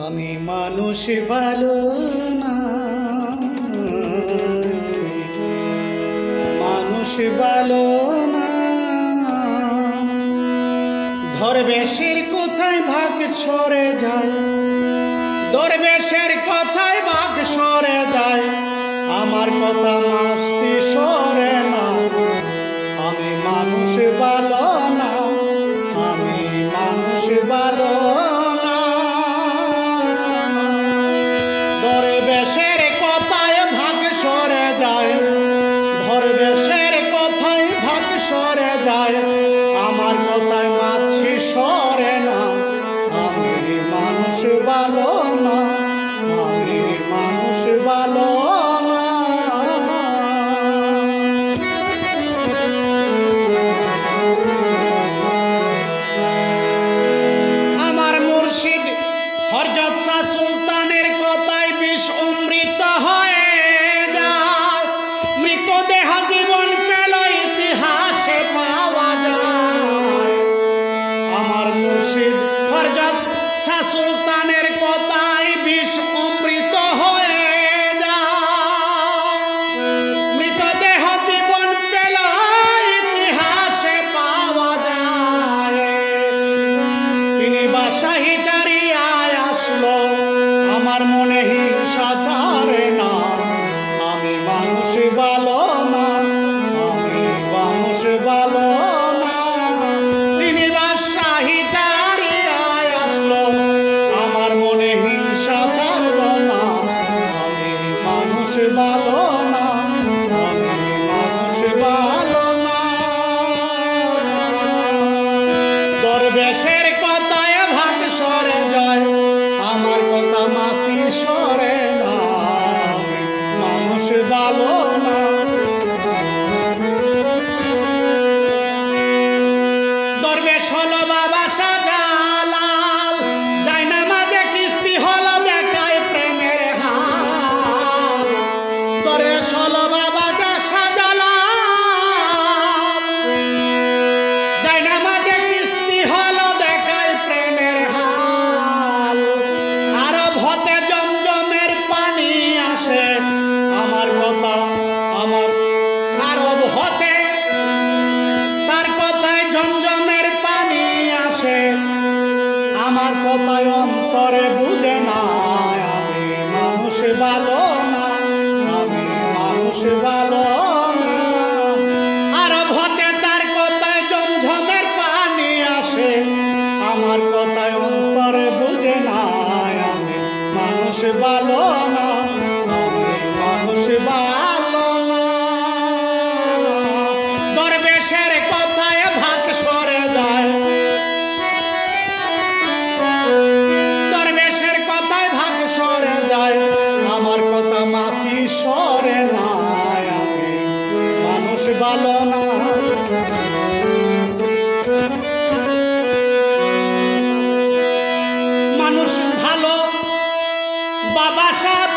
আমি মানুষ ভালো না। মানুষ ভালো না। ধরবেশের কোথায় ভাগ সরে যায়। দরবেশের কথায় ভাগ সরে যায়। আমার কথা মাসি সরে না। আমি মানুষ ভালো মানুষ দরবেশ বাবা মাঝে কিস্তি হলো দেখায় প্রেমের হাল বাবা যা মাঝে কিস্তি হলো দেখায় প্রেমের হাল আরব হতে জমজমের পানি আসে। আমার কথা আমার আরব হতে ভালো না। মানুষ ভালো বাবা সাহেব